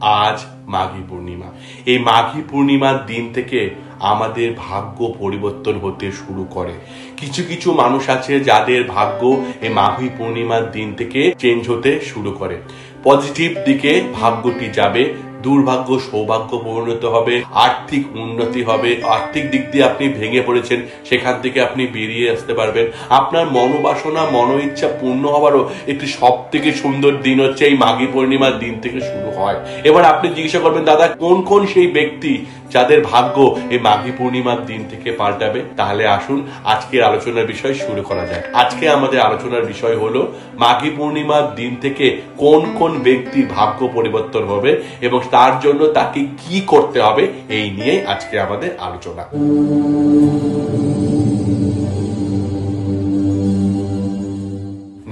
আজ মাঘী পূর্ণিমা। এই মাঘী পূর্ণিমার দিন থেকে আমাদের ভাগ্য পরিবর্তন হতে শুরু করে। কিছু কিছু মানুষ আছে যাদের ভাগ্য এই মাঘী পূর্ণিমার দিন থেকে চেঞ্জ হতে শুরু করে। পজিটিভ দিকে ভাগ্যটি যাবে দুর্ভাগ্য সৌভাগ্য পরিণত হবে, আর্থিক উন্নতি হবে, আর্থিক দিক দিয়ে আপনি ভেঙে পড়েছেন, সেখান থেকে আপনি বেরিয়ে আসতে পারবেন। আপনার মনোবাসনা মনো ইচ্ছা পূর্ণ হবারও একটি সব থেকে সুন্দর দিন হচ্ছে এই মাঘী পূর্ণিমার দিন থেকে শুরু হয়। এবার আপনি জিজ্ঞাসা করবেন, দাদা, কোন কোন সেই ব্যক্তি যাদের ভাগ্য এই মাঘী পূর্ণিমার দিন থেকে পাল্টাবে, তাহলে আসুন আজকের আলোচনার বিষয় শুরু করা যায় আজকে আমাদের আলোচনার বিষয় হলো মাঘী পূর্ণিমার দিন থেকে কোন কোন ব্যক্তি ভাগ্য পরিবর্তন হবে এবং তার জন্য তাকে কি করতে হবে, এই নিয়ে আজকে আমাদের আলোচনা।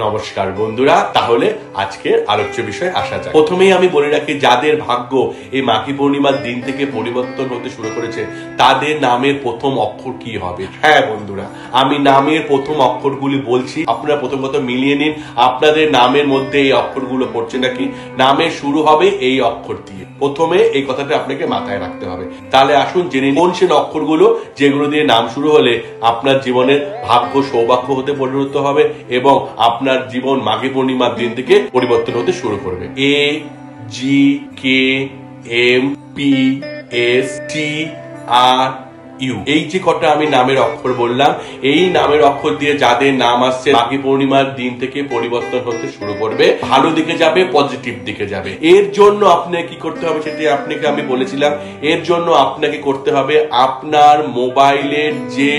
নমস্কার বন্ধুরা, তাহলে আজকের আলোচ্য বিষয় আসা যায় প্রথমেই আমি বলে রাখি, যাদের ভাগ্য এই মাঘী পূর্ণিমার দিন থেকে পরিবর্তন হতে শুরু করেছে, তাদের নামের প্রথম অক্ষর কি হবে? হ্যাঁ বন্ধুরা, আমি নামের প্রথম অক্ষরগুলি বলছি, আপনারা প্রথম কথা মিলিয়ে নিন, আপনাদের নামের মধ্যে এই অক্ষরগুলো পড়ছে নাকি? নামের শুরু হবে এই অক্ষর দিয়ে। প্রথমে এই কথাটা আপনাকে মাথায় রাখতে হবে। তাহলে আসুন জেনে কোন সে অক্ষরগুলো যেগুলো দিয়ে নাম শুরু হলে আপনার জীবনের ভাগ্য সৌভাগ্য হতে পরিণত হবে এবং আপনার জীবন মাঘী পূর্ণিমার দিন থেকে পরিবর্তন হতে শুরু করবে। A G K M P S T R U এই যে কটা আমি নামের অক্ষর বললাম, এই নামের অক্ষর দিয়ে যাদের নাম আসছে, মাঘী পূর্ণিমার দিন থেকে পরিবর্তন হতে শুরু করবে। ভালো দিকে যাবে পজিটিভ দিকে যাবে। এর জন্য আপনাকে কি করতে হবে সেটি আপনাকে আমি বলেছিলাম, এর জন্য আপনাকে করতে হবে আপনার মোবাইলের যে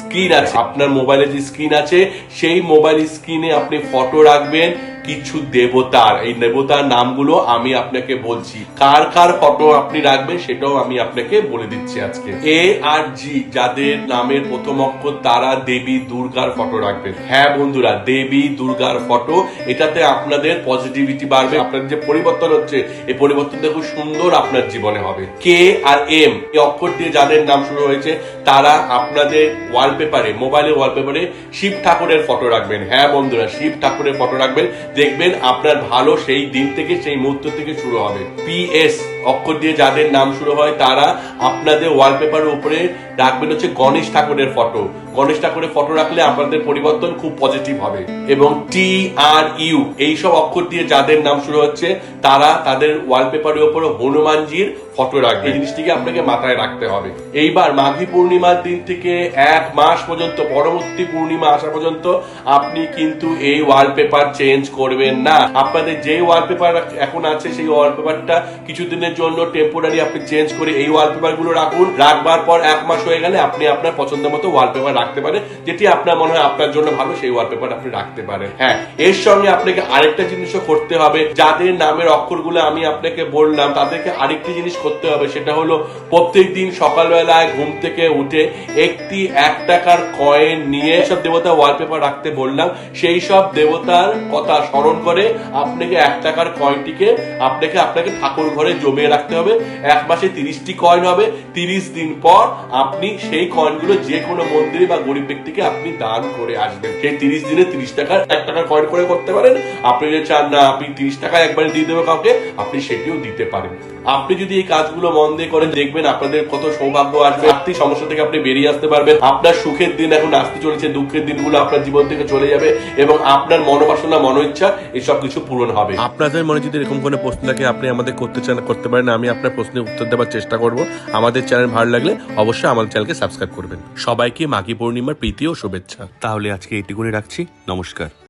স্ক্রিন আছে। আপনার মোবাইলে যে স্ক্রিন আছে সেই মোবাইল স্ক্রিনে আপনি ফটো রাখবেন কিছু দেবতার, এই দেবতার নামগুলো আমি আপনাকে বলছি। কার কার ফটো আপনি রাখবেন সেটাও আমি আপনাকে বলে দিচ্ছি আজকে। এ আর জি যাদের নামের প্রথম অক্ষর, তারা দেবী দুর্গার ফটো রাখবেন। হ্যাঁ বন্ধুরা, দেবী দুর্গার ফটো এটাতে আপনাদের পজিটিভিটি বাড়বে। আপনার যে পরিবর্তন হচ্ছে, এই পরিবর্তন খুব সুন্দর আপনার জীবনে হবে। কে আর এম এই অক্ষর দিয়ে যাদের নাম শুরু হয়েছে, তারা আপনাদের ওয়ালপেপারে মোবাইলের ওয়ালপেপারে শিব ঠাকুরের ফটো রাখবেন। হ্যাঁ বন্ধুরা, শিব ঠাকুরের ফটো রাখবেন। দেখবেন আপনার ভালো সেই দিন থেকে, সেই মুহূর্ত থেকে শুরু হবে। পিএস অক্ষর দিয়ে যাদের নাম শুরু হয়, তারা আপনাদের ওয়ালপেপারের উপরে রাখবেন হচ্ছে গণেশ ঠাকুরের ফটো গণেশ ঠাকুরের ফটো রাখলে আপনাদের পরিবর্তন খুব পজিটিভ হবে। এবং টি আর ইউ এই সব অক্ষর দিয়ে যাদের নাম শুরু হচ্ছে, তারা তাদের ওয়ালপেপারের উপর হনুমানজির ফটো রাখবে। এই জিনিসটিকে আপনাকে মাথায় রাখতে হবে। এইবার মাঘী পূর্ণিমার দিন থেকে এক মাস পর্যন্ত, পরবর্তী পূর্ণিমা আসা পর্যন্ত আপনি কিন্তু এই ওয়ালপেপার চেঞ্জ করবেন না। আপনাদের যে ওয়ালপেপার এখন আছে, সেই ওয়ালপেপারটা কিছুদিনের জন্য টেম্পোরারি আপনি চেঞ্জ করে এই ওয়ালপেপারগুলো রাখুন। রাখবার পর এক মাস হয়ে গেলে আপনি আপনার পছন্দ মতো ওয়ালপেপার রাখতে পারেন যেটি আপনার মনে হয় আপনার জন্য ভালো সেই ওয়ালপেপার আপনি রাখতে পারেন। হ্যাঁ। এর সঙ্গে আপনাকে আরেকটা জিনিসও করতে হবে। যাদের নামের অক্ষরগুলো আমি আপনাকে বললাম তাদেরকে আরেকটি জিনিস করতে হবে। সেটা হলো প্রত্যেক দিন সকালবেলায় ঘুম থেকে উঠে একটি এক টাকার কয়েন নিয়ে সব দেবতা ওয়ালপেপার রাখতে বললাম সেই সব দেবতার কথা স্মরণ করে আপনাকে এক টাকার কয়েনটিকে আপনাকে আপনাকে ঠাকুর ঘরে জমিয়ে রাখতে হবে। এক মাসে তিরিশটি কয়েন হবে। তিরিশ দিন পর আপনি সেই কয়েনগুলো যে কোনো মন্দিরে বা গরিব ব্যক্তিকে আপনি দান করে আসবেন। সেই তিরিশ দিনে তিরিশ টাকা এক টাকা কয়েন করে করতে পারেন। আপনি যদি চান না, আপনি তিরিশ টাকা একবারে দিয়ে দেবে কাউকে, আপনি সেটিও দিতে পারেন। আপনি যদি এই কাজগুলো মন দিয়ে করেন, দেখবেন আপনাদের কত সৌভাগ্য আসবে। আর্থিক সমস্যা থেকে আপনি বেরিয়ে আসতে পারবেন। আপনার সুখের দিন এখন আসতে চলেছে দুঃখের দিনগুলো আপনার জীবন থেকে চলে যাবে এবং আপনার মনোবাসনা মনো ইচ্ছা এসব কিছু পূরণ হবে। আপনাদের মনে যদি এরকম কোনো প্রশ্ন থাকে আপনি আমাদের করতে চান করতে পারেন আমি আপনার প্রশ্নের উত্তর দেওয়ার চেষ্টা করব। আমাদের চ্যানেল ভালো লাগলে অবশ্যই আমাদের চ্যানেলকে সাবস্ক্রাইব করবেন। সবাইকে মাঘী পূর্ণিমার প্রীতি ও শুভেচ্ছা। তাহলে আজকে এইটুকুনি রাখছি। নমস্কার।